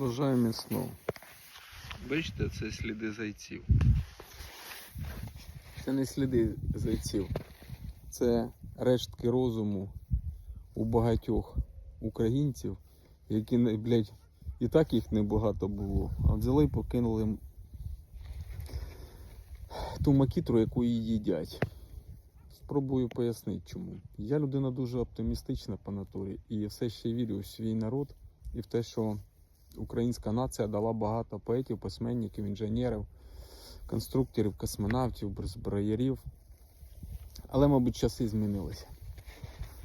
Бажаю міцного. Бачите, це сліди зайців. Це не сліди зайців. Це рештки розуму у багатьох українців, які, блядь, і так їх небагато було, а взяли і покинули ту макітру, яку і їдять. Спробую пояснити чому. Я людина дуже оптимістична по натурі і все ще вірю в свій народ і в те, що українська нація дала багато поетів, письменників, інженерів, конструкторів, космонавтів, зброярів. Але, мабуть, часи змінилися.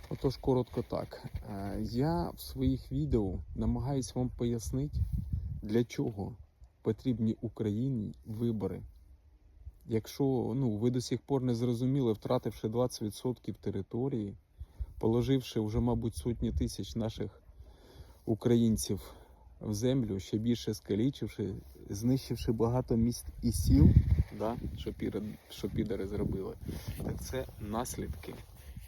Отож, коротко так. Е, Я в своїх відео намагаюсь вам пояснити, для чого потрібні Україні вибори. Якщо ну, ви до сих пор не зрозуміли, втративши 20% території, положивши вже, мабуть, сотні тисяч наших українців в землю, ще більше скалічивши, знищивши багато міст і сіл, да, що, піри, що підари зробили, так це наслідки.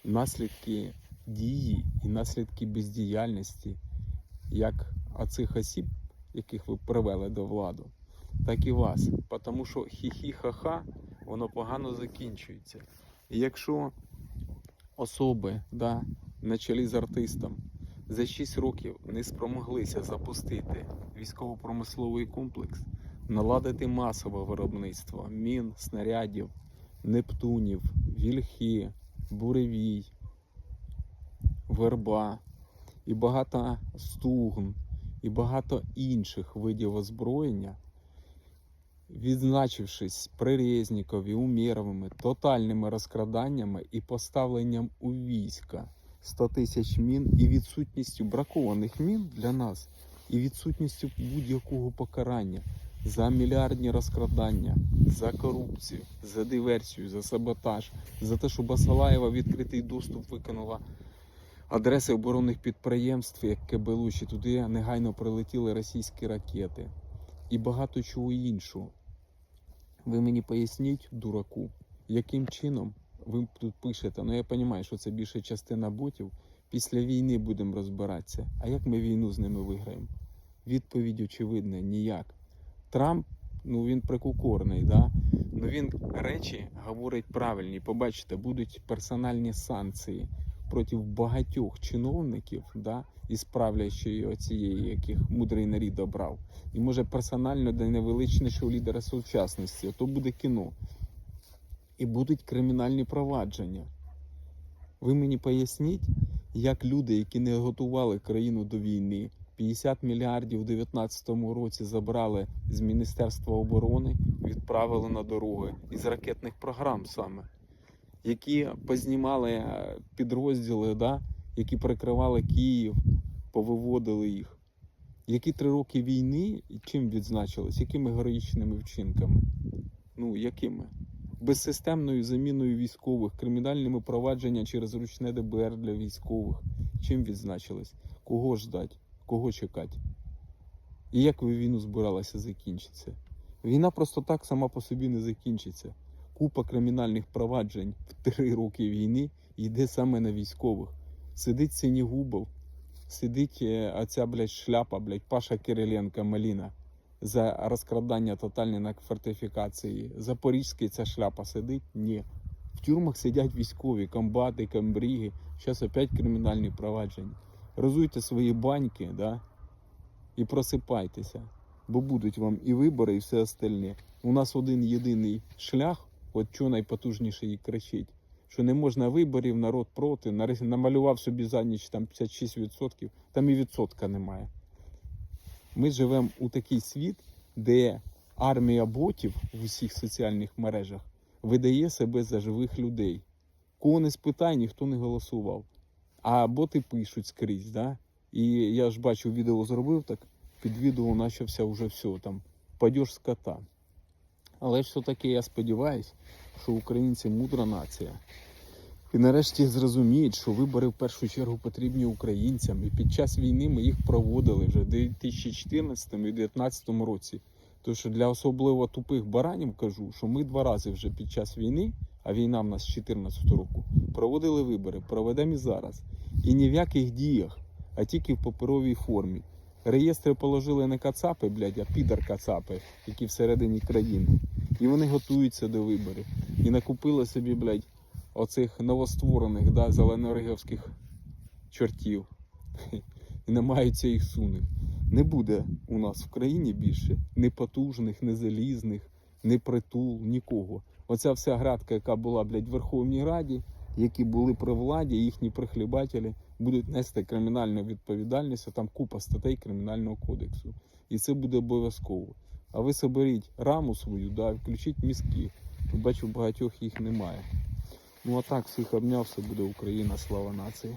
Наслідки дії і наслідки бездіяльності як оцих осіб, яких ви привели до влади, так і вас. Тому що хі-хі-ха-ха, воно погано закінчується. І якщо особи да, на чолі з артистом за 6 років не спромоглися запустити військово-промисловий комплекс, наладити масове виробництво мін, снарядів, нептунів, вільхи, буревій, верба і багато стугн, і багато інших видів озброєння, відзначившись Прирезнікові, Умєровими, тотальними розкраданнями і поставленням у війська 100 тисяч мін і відсутністю бракованих мін для нас, і відсутністю будь-якого покарання за мільярдні розкрадання, за корупцію, за диверсію, за саботаж, за те, що Басалаєва відкритий доступ виконала адреси оборонних підприємств, як Кебелуші, туди негайно прилетіли російські ракети і багато чого іншого. Ви мені поясніть, дураку, яким чином ви тут пишете, ну я розумію, що це більше частина ботів. Після війни будемо розбиратися. А як ми війну з ними виграємо? Відповідь очевидна, ніяк. Трамп, ну він прикукорний, да? ну він речі говорить правильні. Побачите, будуть персональні санкції проти багатьох чиновників, да? із правлячої оцієї, яких мудрий нарід обрав. І може персонально до найвеличнішого лідера сучасності. То буде кіно. І будуть кримінальні провадження. Ви мені поясніть, як люди, які не готували країну до війни, 50 мільярдів у 2019 році забрали з Міністерства оборони, відправили на дороги із ракетних програм саме, які познімали е, підрозділи, да, які прикривали Київ, повиводили їх. Які три роки війни чим відзначились? Якими героїчними вчинками? Ну, якими? Безсистемною заміною військових, кримінальними провадження через ручне ДБР для військових. Чим відзначились? Кого ждать? Кого чекати? І як ви війну збиралися закінчиться? Війна просто так сама по собі не закінчиться. Купа кримінальних проваджень в три роки війни йде саме на військових. Сидить Синігубов, сидить е, оця, блядь, шляпа, блядь, Паша Кириленко Маліна за розкрадання тотальні на фортифікації. Запорізький ця шляпа сидить? Ні. В тюрмах сидять військові, комбати, камбріги. Зараз опять кримінальні провадження. Розуйте свої баньки, да? і просипайтеся, бо будуть вам і вибори, і все остальне. У нас один єдиний шлях, от що найпотужніше і кричить, що не можна виборів, народ проти, намалював собі за ніч там 56%, там і відсотка немає. Ми живемо у такий світ, де армія ботів в усіх соціальних мережах видає себе за живих людей. Кого не спитай, ніхто не голосував. А боти пишуть скрізь, да? І я ж бачу, відео зробив так, під відео почався вже все, там, падеж скота. Але ж все-таки я сподіваюся, що українці мудра нація. І нарешті зрозуміють, що вибори в першу чергу потрібні українцям. І під час війни ми їх проводили вже в 2014 і 2019 році. Тому що для особливо тупих баранів кажу, що ми два рази вже під час війни, а війна в нас з 2014 року, проводили вибори, проведемо і зараз. І ні в яких діях, а тільки в паперовій формі. Реєстри положили не кацапи, блядь, а підар кацапи, які всередині країни. І вони готуються до виборів. І накупили собі, блядь, оцих новостворених, да, зеленоригівських чортів. І намагаються їх сунути. Не буде у нас в країні більше ні потужних, ні залізних, ні притул, нікого. Оця вся градка, яка була, блядь, в Верховній Раді, які були при владі, їхні прихлібателі будуть нести кримінальну відповідальність, а там купа статей Кримінального кодексу. І це буде обов'язково. А ви соберіть раму свою, да, включіть мізки. Бачу, багатьох їх немає. Ну а так, всіх обняв, все буде Україна, слава нації.